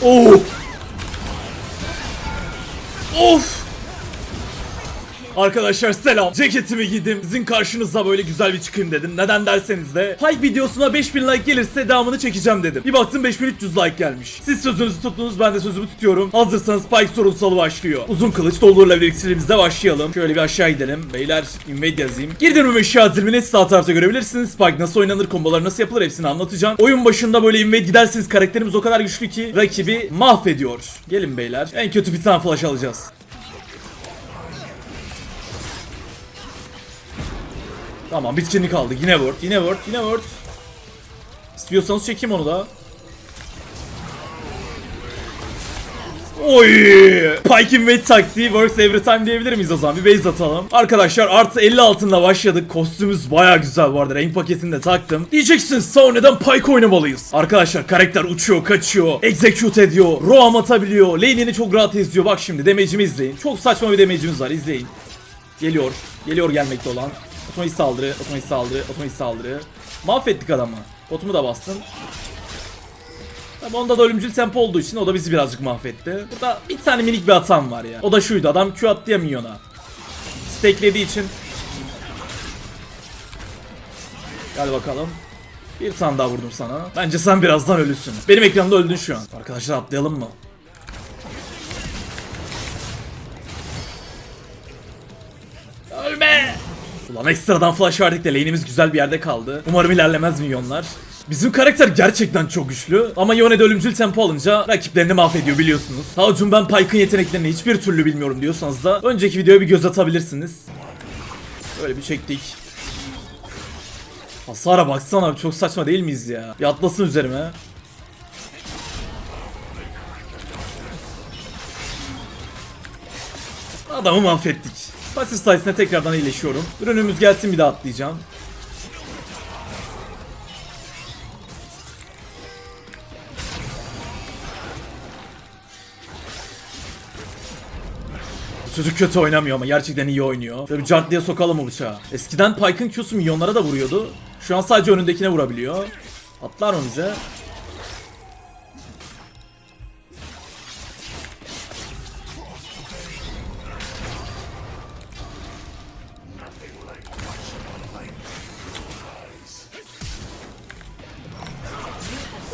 Of. Of. Arkadaşlar selam. Ceketimi giydim. Sizin karşınıza böyle güzel bir çıkayım dedim. Neden derseniz de hype videosuna 5000 like gelirse devamını çekeceğim dedim. Bir baktım 5300 like gelmiş. Siz sözünüzü tuttunuz ben de sözümü tutuyorum. Hazırsanız Spike sorunsalı başlıyor. Uzun kılıç doldurula iksirimizde başlayalım. Şöyle bir aşağı gidelim. Beyler invade yazayım. Girdim ve eşya zilmini sağ tarafta görebilirsiniz. Spike nasıl oynanır, kombolar nasıl yapılır hepsini anlatacağım. Oyun başında böyle invade giderseniz karakterimiz o kadar güçlü ki rakibi mahvediyor. Gelin beyler. En kötü bir tane flash alacağız. Tamam bitkinlik aldı. Yine word, yine word, yine word. İstiyorsanız çekeyim onu da. Oy! Pike Invade taktiği works every time diyebilir miyiz o zaman? Bir base atalım. Arkadaşlar artı 50 altında başladık. Kostümümüz baya güzel bu arada. Renk paketini de taktım. Diyeceksiniz sağ neden Pike oynamalıyız? Arkadaşlar karakter uçuyor, kaçıyor, execute ediyor, roam atabiliyor, lane'ini çok rahat izliyor. Bak şimdi damage'imi izleyin. Çok saçma bir damage'imiz var izleyin. Geliyor. Geliyor gelmekte olan. Otomatik saldırı, otomatik saldırı, otomatik saldırı. Mahvettik adamı. Botumu da bastın. Tabi onda da ölümcül tempo olduğu için o da bizi birazcık mahvetti. Burada bir tane minik bir hatam var ya. O da şuydu adam Q attı ya minyona. Stacklediği için. Gel bakalım. Bir tane daha vurdum sana. Bence sen birazdan ölüsün. Benim ekranda öldün şu an. Arkadaşlar atlayalım mı? Ulan ekstradan flash verdik de lane'imiz güzel bir yerde kaldı. Umarım ilerlemez milyonlar. Bizim karakter gerçekten çok güçlü ama Yone'de ölümcül tempo alınca rakiplerini mahvediyor biliyorsunuz. Hacım ben Pyke'ın yeteneklerini hiçbir türlü bilmiyorum diyorsanız da önceki videoya bir göz atabilirsiniz. Böyle bir çektik. Hasara baksana çok saçma değil miyiz ya? Bir atlasın üzerime. Adamı mahvettik. Pasif sayesinde tekrardan iyileşiyorum. Ürünümüz gelsin bir daha atlayacağım. Çocuk kötü oynamıyor ama gerçekten iyi oynuyor. Bir cart diye sokalım o. Eskiden Pike'ın Q'su milyonlara da vuruyordu. Şu an sadece önündekine vurabiliyor. Atlar mı bize?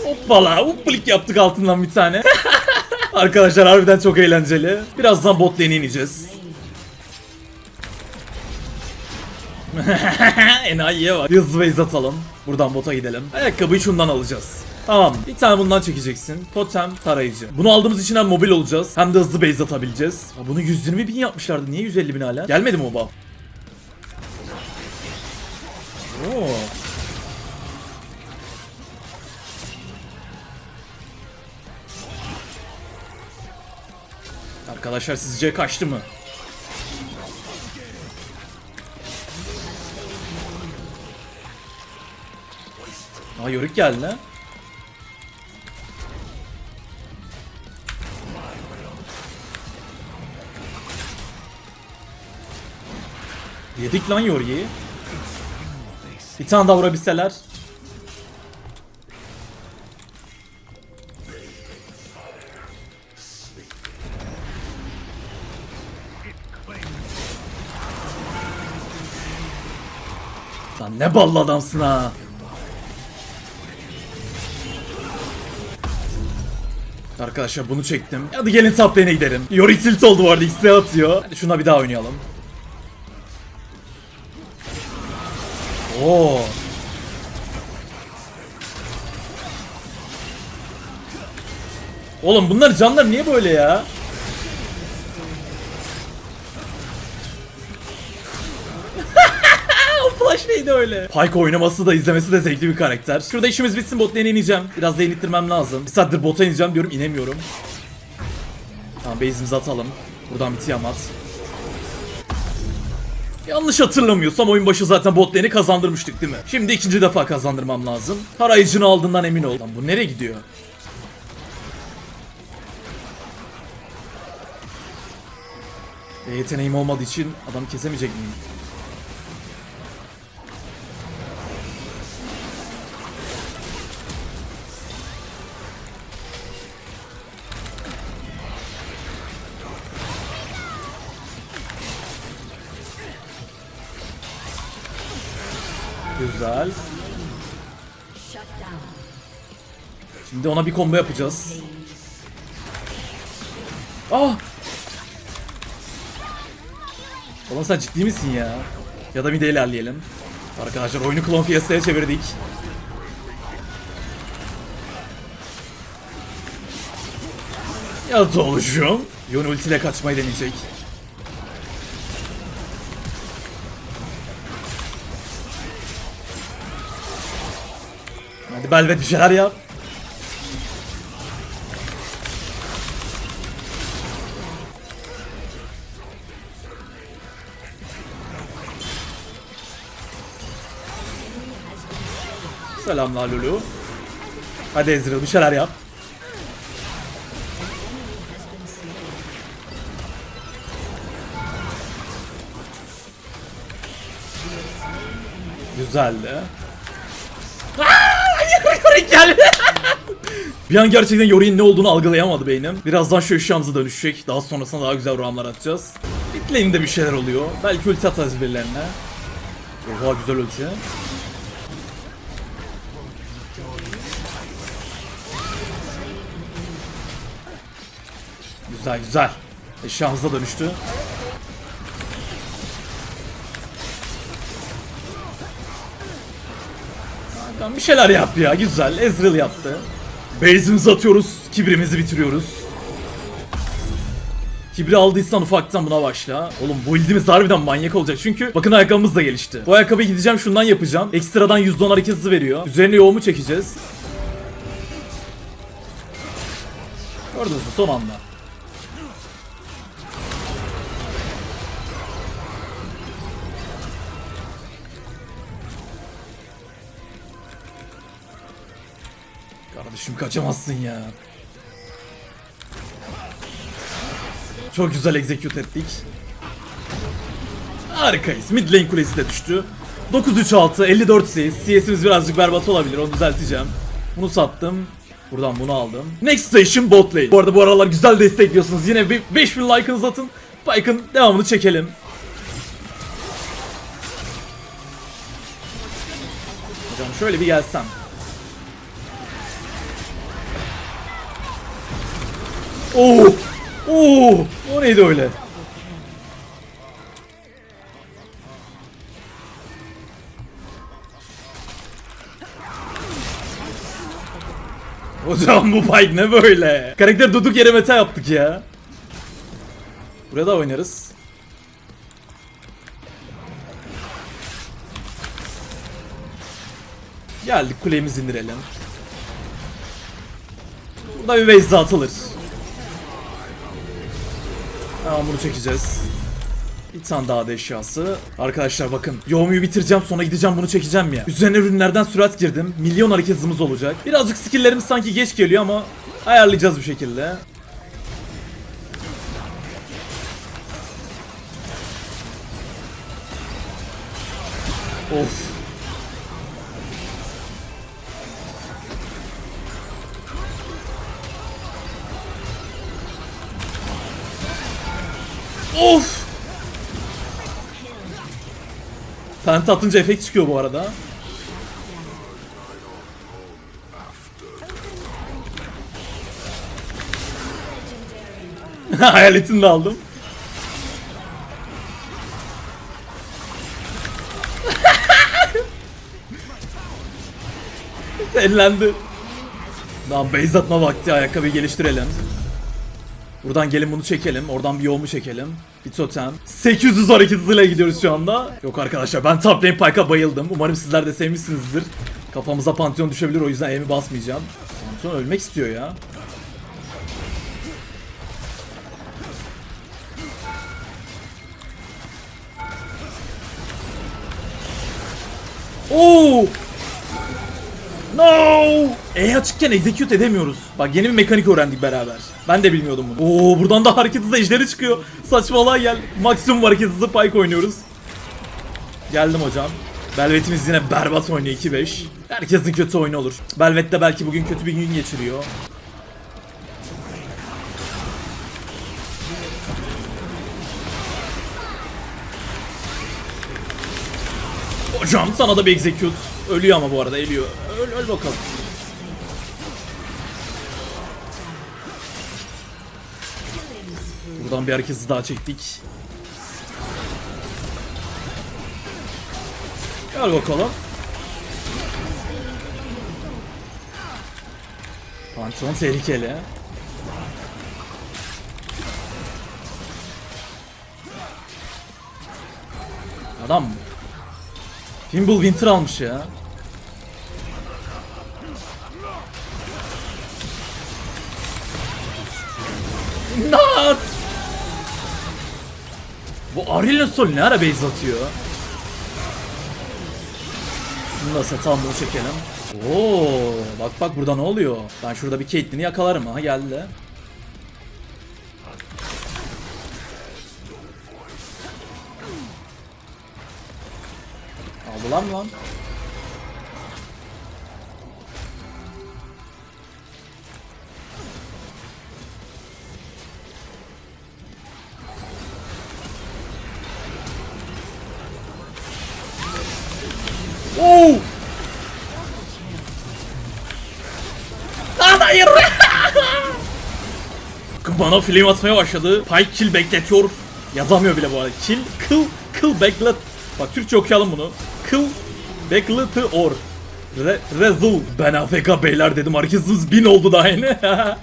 Hoppala hoppalik yaptık altından bir tane. Arkadaşlar harbiden çok eğlenceli. Birazdan bot lane'e ineceğiz. Enayiye var. Hızlı base atalım. Buradan bota gidelim. Ayakkabıyı şundan alacağız. Tamam. Bir tane bundan çekeceksin. Totem tarayıcı. Bunu aldığımız için hem mobil olacağız hem de hızlı base atabileceğiz. Ya bunu 120 bin yapmışlardı. Niye 150 bin hala? Gelmedi mi o buff? Oo. Arkadaşlar sizce kaçtı mı? Aa yörük geldi lan. Yedik lan Yori'yi. Bir tane daha vurabilseler. Ne ballı adamsın ha. Arkadaşlar bunu çektim. Hadi gelin top lane'e gidelim. Yori tilt oldu bu arada X'e atıyor. Hadi şuna bir daha oynayalım. Oo. Oğlum bunlar canlar niye böyle ya? Flash neydi öyle? Pike oynaması da izlemesi de zevkli bir karakter. Şurada işimiz bitsin bot lane'e ineceğim. Biraz da inittirmem lazım. Bir saattir bota ineceğim diyorum inemiyorum. Tamam base'imizi atalım. Buradan bir tiamat. Yanlış hatırlamıyorsam oyun başı zaten bot lane'i kazandırmıştık değil mi? Şimdi ikinci defa kazandırmam lazım. Tarayıcını aldığından emin ol. Lan bu nereye gidiyor? E, yeteneğim olmadığı için adamı kesemeyecek miyim? Şimdi ona bir combo yapacağız. Ah! Oğlum sen ciddi misin ya? Ya da bir de ilerleyelim. Arkadaşlar oyunu klon piyasaya çevirdik. Ya da oluşum. Yon ultiyle kaçmayı deneyecek. Hadi Belvet bir şeyler yap. Selamlar Lulu. Hadi Ezreal bir şeyler yap. Güzeldi. Geldi. bir an gerçekten Yorick'in ne olduğunu algılayamadı beynim. Birazdan şu eşyamıza dönüşecek. Daha sonrasında daha güzel roundlar atacağız. Bitlane'de bir şeyler oluyor. Belki ulti atarız birilerine. Oha güzel ulti. Güzel güzel. Eşyamıza dönüştü. Tamam bir şeyler yap ya güzel. Ezreal yaptı. Base'imizi atıyoruz. Kibrimizi bitiriyoruz. Kibri aldıysan ufaktan buna başla. Oğlum bu build'imiz harbiden manyak olacak çünkü bakın ayakkabımız da gelişti. Bu ayakkabıyı gideceğim şundan yapacağım. Ekstradan %10 hareket hızı veriyor. Üzerine yoğumu çekeceğiz. Gördünüz mü son anda. Kardeşim kaçamazsın ya. Çok güzel execute ettik. Harikayız. Mid lane kulesi de düştü. 9-3-6, 54 CS. CS'imiz birazcık berbat olabilir, onu düzelteceğim. Bunu sattım. Buradan bunu aldım. Next station bot lane. Bu arada bu aralar güzel destekliyorsunuz. Yine bir 5000 like'ınızı atın. Pike'ın devamını çekelim. Hocam şöyle bir gelsem. Oo! Oo! O neydi öyle? Hocam bu fight ne böyle? Karakter duduk yere meta yaptık ya. Buraya da oynarız. Geldik kulemizi indirelim. Burada bir base atılır. Tamam bunu çekeceğiz. Bir tane daha da eşyası. Arkadaşlar bakın. Yoğumuyu bitireceğim sonra gideceğim bunu çekeceğim ya. Üzerine ürünlerden sürat girdim. Milyon hareket hızımız olacak. Birazcık skill'lerimiz sanki geç geliyor ama ayarlayacağız bir şekilde. Of. Of! Penta atınca efekt çıkıyor bu arada. Hayaletini de aldım. Ellendi. Tamam base atma vakti ayakkabıyı geliştirelim. Buradan gelin bunu çekelim. Oradan bir yoğumu çekelim. Bir totem. 800 hareket hızıyla gidiyoruz şu anda. Yok arkadaşlar ben top lane Pike'a bayıldım. Umarım sizler de sevmişsinizdir. Kafamıza Pantheon düşebilir o yüzden E'mi basmayacağım. Pantheon ölmek istiyor ya. Oo! No! E açıkken execute edemiyoruz. Bak yeni bir mekanik öğrendik beraber. Ben de bilmiyordum bunu. Oo buradan da hareket hızı ejderi çıkıyor. Saçmalığa gel. Maksimum hareket hızı pike oynuyoruz. Geldim hocam. Belvet'imiz yine berbat oynuyor 2-5. Herkesin kötü oyunu olur. Belvet de belki bugün kötü bir gün geçiriyor. Hocam sana da bir execute. Ölüyor ama bu arada ölüyor. Öl, öl bakalım. Buradan bir hareketi daha çektik. Gel bakalım. Pantolon tehlikeli. Adam Fimble Winter almış ya. Not! Bu Aurelion Sol ne ara base atıyor? Bunu da satalım bunu çekelim. Oo, bak bak burada ne oluyor? Ben şurada bir Caitlyn'i yakalarım ha geldi. Hayır! Bana flame atmaya başladı. Pike kill bekletiyor. Yazamıyor bile bu arada. Kill, kill, kill beklet. Bak Türkçe okuyalım bunu. Kill bekletiyor. Re, rezul. Ben AFK beyler dedim. Herkesiniz bin oldu daha yeni. Buraya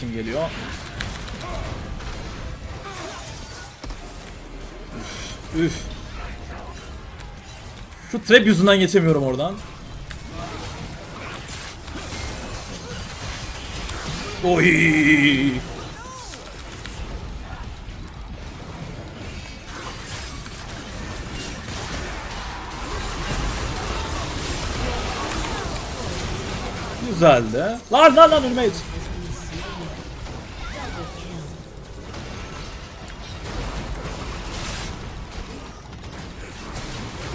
kim geliyor? Üf, üf. Şu trap yüzünden geçemiyorum oradan. Oy. Güzeldi. Lan lan lan önüme yetiş.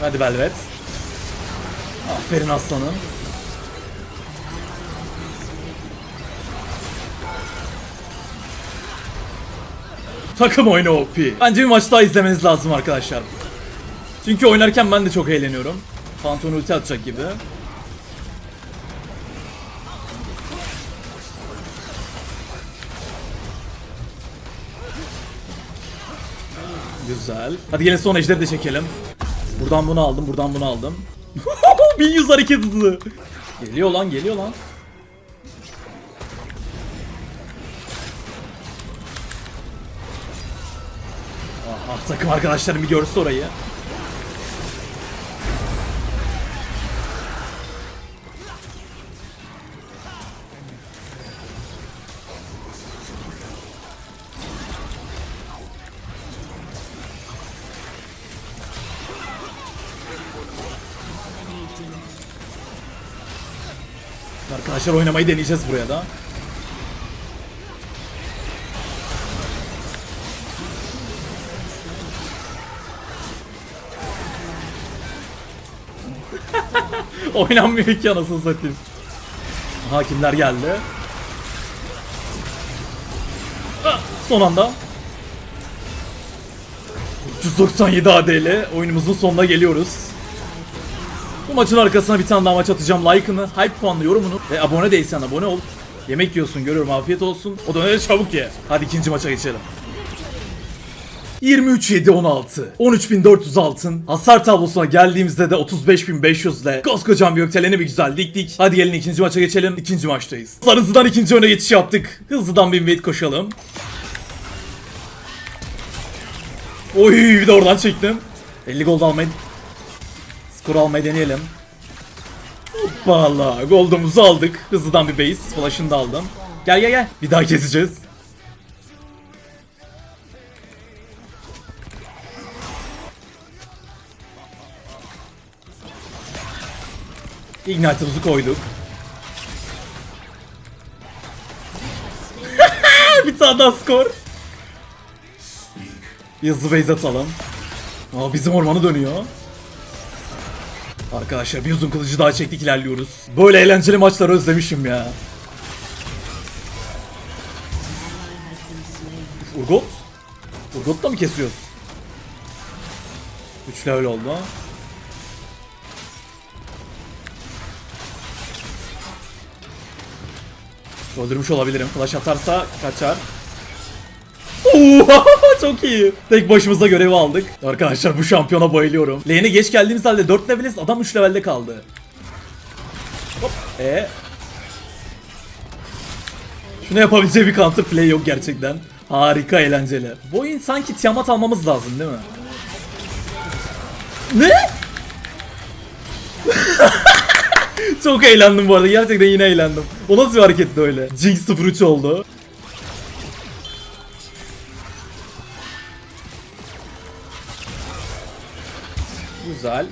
Hadi Velvet. Aferin aslanım. Takım oyunu OP. Bence bir maç daha izlemeniz lazım arkadaşlar. Çünkü oynarken ben de çok eğleniyorum. Phantom ulti atacak gibi. Güzel. Hadi gelin son ejderi de çekelim. Buradan bunu aldım, buradan bunu aldım. 1100 hareket hızı. Geliyor lan, geliyor lan. Takım arkadaşlarım bir görse orayı. Arkadaşlar oynamayı deneyeceğiz buraya da. Oynanmıyor ki anasını satayım. Aha kimler geldi? Ah, Son anda. 397 AD'li oyunumuzun sonuna geliyoruz. Bu maçın arkasına bir tane daha maç atacağım. Like'ını, hype puanlı yorumunu ve abone değilsen abone ol. Yemek yiyorsun görüyorum afiyet olsun. O döneri çabuk ye. Hadi ikinci maça geçelim. 23 7 16 13400 altın. Hasar tablosuna geldiğimizde de 35500 ile Koskocaman bir gökdeleni bir güzel diktik Hadi gelin ikinci maça geçelim. İkinci maçtayız. Hızlıdan ikinci öne geçiş yaptık. Hızlıdan bir invade koşalım. Oy bir de oradan çektim. 50 gold almayı Skor almayı deneyelim. Hoppala goldumuzu aldık. Hızlıdan bir base flash'ını da aldım. Gel gel gel. Bir daha keseceğiz Ignite'ımızı koyduk. bir tane daha skor. Hızlı base atalım. Aa, bizim ormanı dönüyor. Arkadaşlar bir uzun kılıcı daha çektik ilerliyoruz. Böyle eğlenceli maçları özlemişim ya. Urgot? Urgot da mı kesiyoruz? 3 level oldu. Öldürmüş olabilirim. Flash atarsa kaçar. Oo, çok iyi. Tek başımıza görevi aldık. Arkadaşlar bu şampiyona bayılıyorum. Lane'e geç geldiğimiz halde 4 leveliz. Adam 3 levelde kaldı. Hop. E. Şunu yapabileceği bir counter play yok gerçekten. Harika eğlenceli. Bu oyun sanki Tiamat almamız lazım değil mi? Ne? Çok eğlendim bu arada. Gerçekten yine eğlendim. O nasıl bir hareketti öyle? Jinx 03 oldu. Güzel.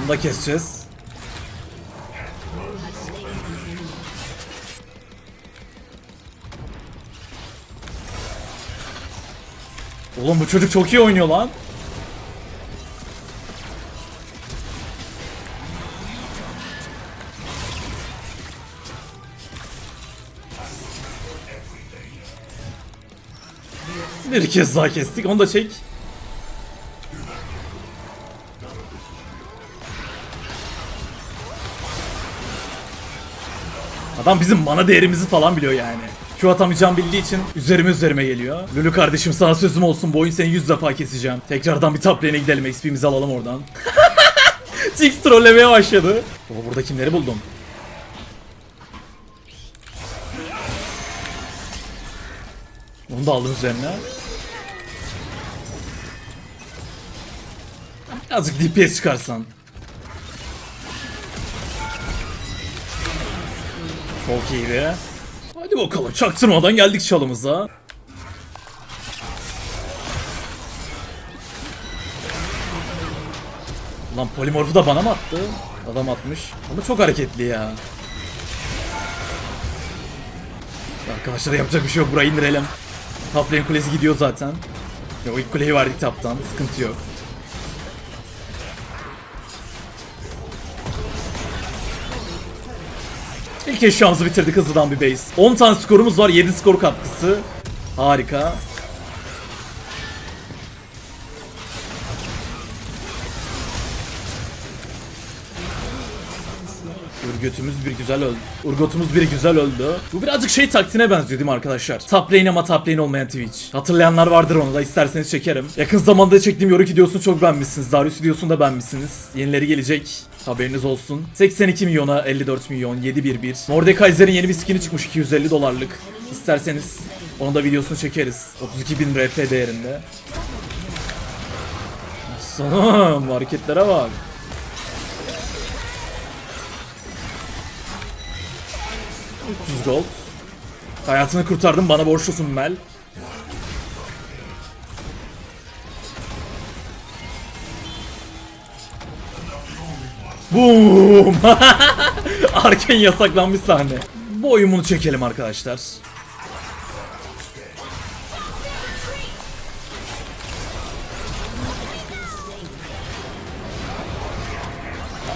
Onu da keseceğiz. Oğlum bu çocuk çok iyi oynuyor lan. Bir kez daha kestik. Onu da çek. Adam bizim mana değerimizi falan biliyor yani. Şu atamayacağım bildiği için üzerime üzerime geliyor. Lulu kardeşim sana sözüm olsun bu oyun seni 100 defa keseceğim. Tekrardan bir top gidelim XP'mizi alalım oradan. Jinx trollemeye başladı. Baba burada kimleri buldum? Onu da aldım üzerine. Azıcık DPS çıkarsan. Çok iyiydi. Hadi bakalım çaktırmadan geldik çalımıza. Lan polimorfu da bana mı attı? Adam atmış. Ama çok hareketli ya. Arkadaşlar yapacak bir şey yok. Burayı indirelim. Top kulesi gidiyor zaten. Ya o ilk kuleyi verdik taptan. Sıkıntı yok. İlk eşyamızı bitirdik hızlıdan bir base. 10 tane skorumuz var. 7 skor katkısı. Harika. Urgot'umuz bir güzel öldü. Urgot'umuz bir güzel öldü. Bu birazcık şey taktiğine benziyor değil mi arkadaşlar? Top lane ama top lane olmayan Twitch. Hatırlayanlar vardır onu da isterseniz çekerim. Yakın zamanda çektiğim Yorick videosunu çok beğenmişsiniz. Darius videosunu da beğenmişsiniz. Yenileri gelecek. Haberiniz olsun. 82 milyona 54 milyon 711. Mordekaiser'in yeni bir skin'i çıkmış 250 dolarlık. İsterseniz onun da videosunu çekeriz. 32 bin RP değerinde. Sana hareketlere bak. 300 gold. Hayatını kurtardım bana borçlusun Mel. Boom! Arken yasaklanmış sahne. Bu oyununu çekelim arkadaşlar.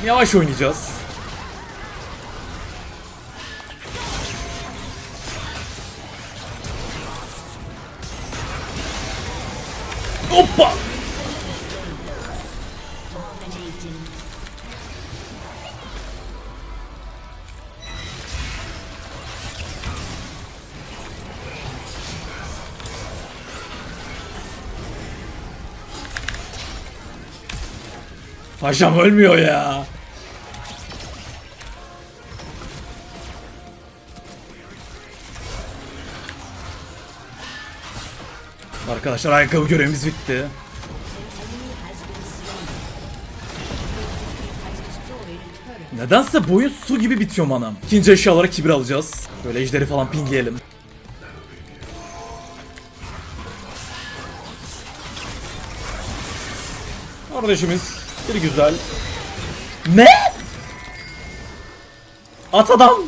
Yavaş oynayacağız. Hoppa! Paşam ölmüyor ya. Arkadaşlar ayakkabı görevimiz bitti. Nedense boyun su gibi bitiyor manam. İkinci eşya olarak kibir alacağız. Böyle ejderi falan pingleyelim. Kardeşimiz bir güzel. Ne? At adam.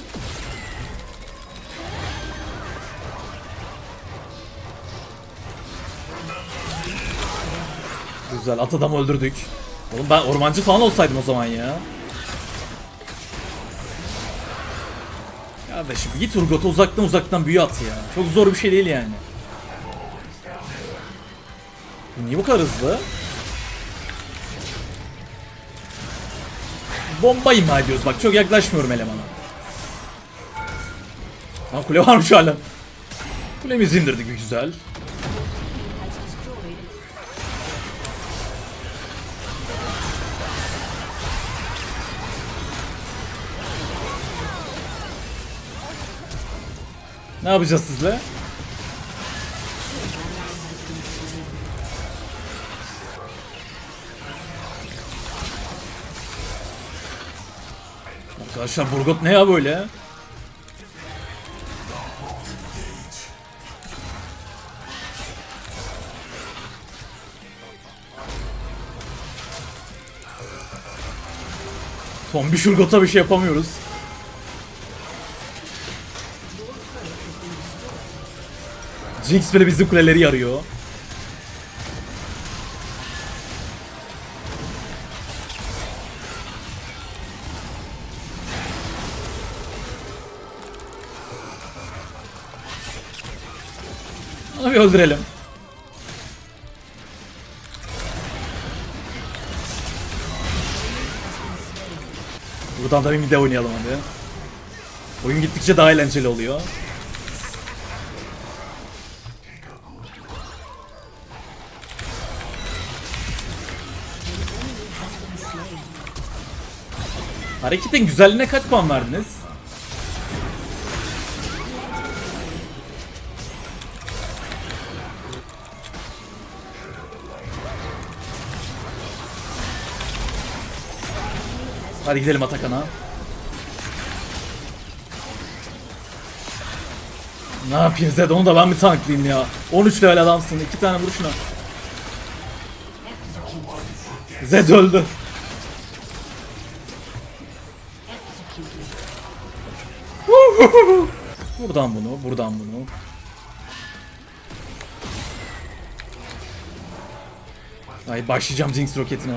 Güzel at adamı öldürdük. Oğlum ben ormancı falan olsaydım o zaman ya. Kardeşim git Urgot'a uzaktan uzaktan büyü at ya. Çok zor bir şey değil yani. Niye bu kadar hızlı? Bomba imha ediyoruz bak çok yaklaşmıyorum elemana. Ha kule varmış hala. Kulemizi indirdik güzel. Ne yapacağız sizle? Arkadaşlar Burgot ne ya böyle? Tombiş Urgot'a bir şey yapamıyoruz. Jinx bile bizim kuleleri yarıyor. Abi öldürelim. Buradan da bir mide oynayalım hadi. Oyun gittikçe daha eğlenceli oluyor. Hareketin güzelliğine kaç puan verdiniz? Hadi gidelim Atakan'a. Ne yapayım Zed onu da ben mi tanklayayım ya? 13 level adamsın. iki tane vur şuna. Zed öldü. buradan bunu, buradan bunu. Ay başlayacağım Jinx roketine.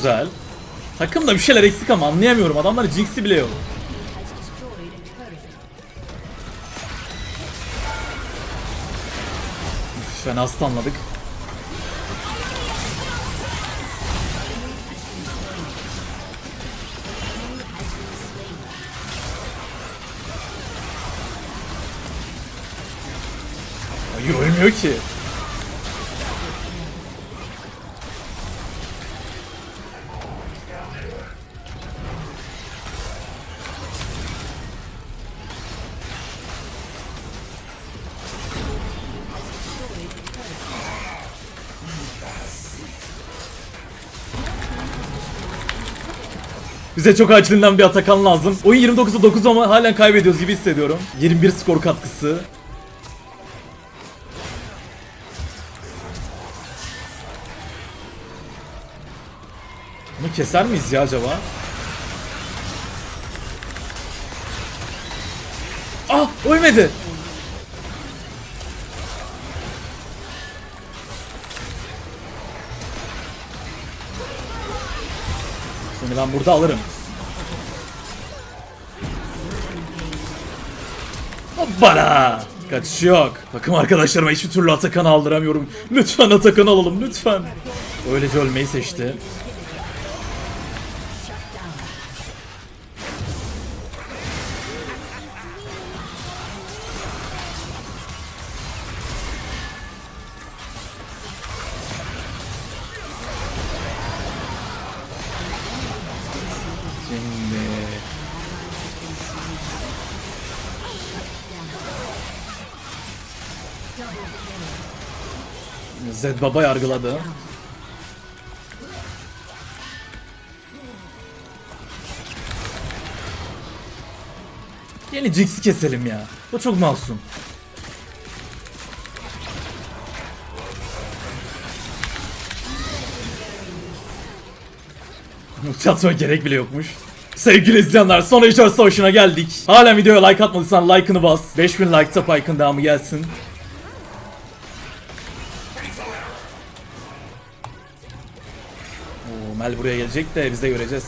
Güzel. Takımda bir şeyler eksik ama anlayamıyorum. Adamlar Jinx'i bile yok. Üf, Fena stunladık. Ay ölmüyor ki. Bize çok acilinden bir Atakan lazım. Oyun 29'a 9 ama halen kaybediyoruz gibi hissediyorum. 21 skor katkısı. Bunu keser miyiz ya acaba? Ah ölmedi. Seni ben burada alırım. Hoppala! Kaçış yok. Takım arkadaşlarıma hiçbir türlü Atakan'ı aldıramıyorum. Lütfen Atakan'ı alalım lütfen. Öylece ölmeyi seçti. Zed Baba yargıladı. Yeni Jinx'i keselim ya. O çok masum. Çatma gerek bile yokmuş. Sevgili izleyenler son Ejder Savaşı'na geldik. Hala videoya like atmadıysan like'ını bas. 5000 like top Pike'ın devamı gelsin. Mel buraya gelecek de biz de göreceğiz.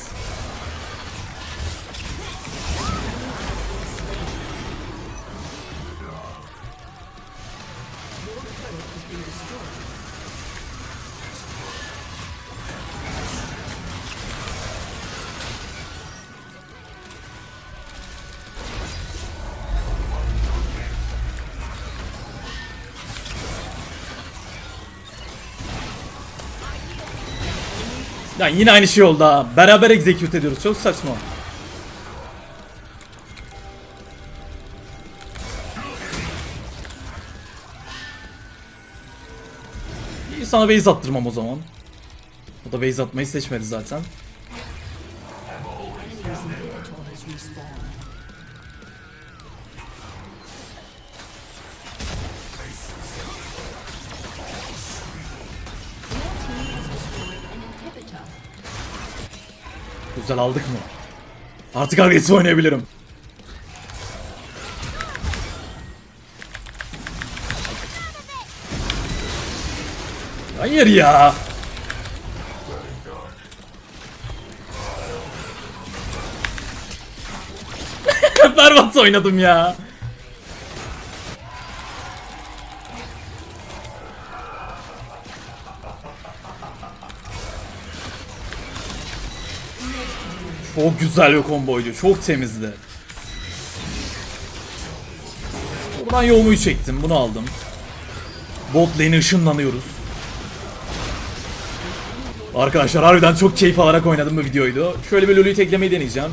Ya yine aynı şey oldu ha. Beraber execute ediyoruz. Çok saçma. İyi sana base attırmam o zaman. O da base atmayı seçmedi zaten. Güzel aldık mı? Artık agresif oynayabilirim. Hayır ya. Berbat oynadım ya. Çok güzel bir komboydu. Çok temizdi. Buradan yoğumuyu çektim. Bunu aldım. Bot lane'e ışınlanıyoruz. Arkadaşlar harbiden çok keyif alarak oynadım bu videoydu. Şöyle bir Lulu'yu teklemeyi deneyeceğim.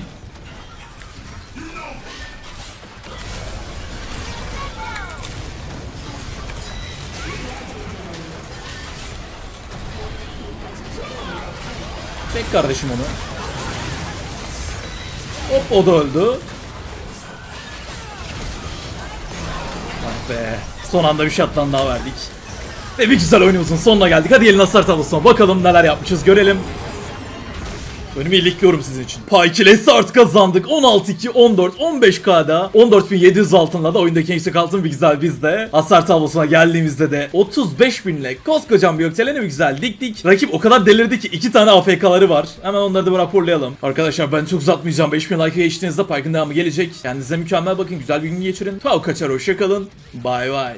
Çek kardeşim onu. Hop o da öldü. Ah be. Son anda bir şattan daha verdik. Ve bir güzel oyunumuzun sonuna geldik. Hadi gelin hasar tablosuna bakalım neler yapmışız görelim. Önümü ilikliyorum sizin için. Pike ile start kazandık. 16-2, 14, 15K'da. 14.700 altınla da oyundaki en yüksek altın bir güzel bizde. Hasar tablosuna geldiğimizde de 35 binle koskocaman bir yükseleni bir güzel diktik. Rakip o kadar delirdi ki iki tane AFK'ları var. Hemen onları da raporlayalım. Arkadaşlar ben çok uzatmayacağım. 5000 like'a geçtiğinizde Pike'ın devamı gelecek. Kendinize mükemmel bakın. Güzel bir gün geçirin. Tavuk kaçar hoşçakalın. Bye bye.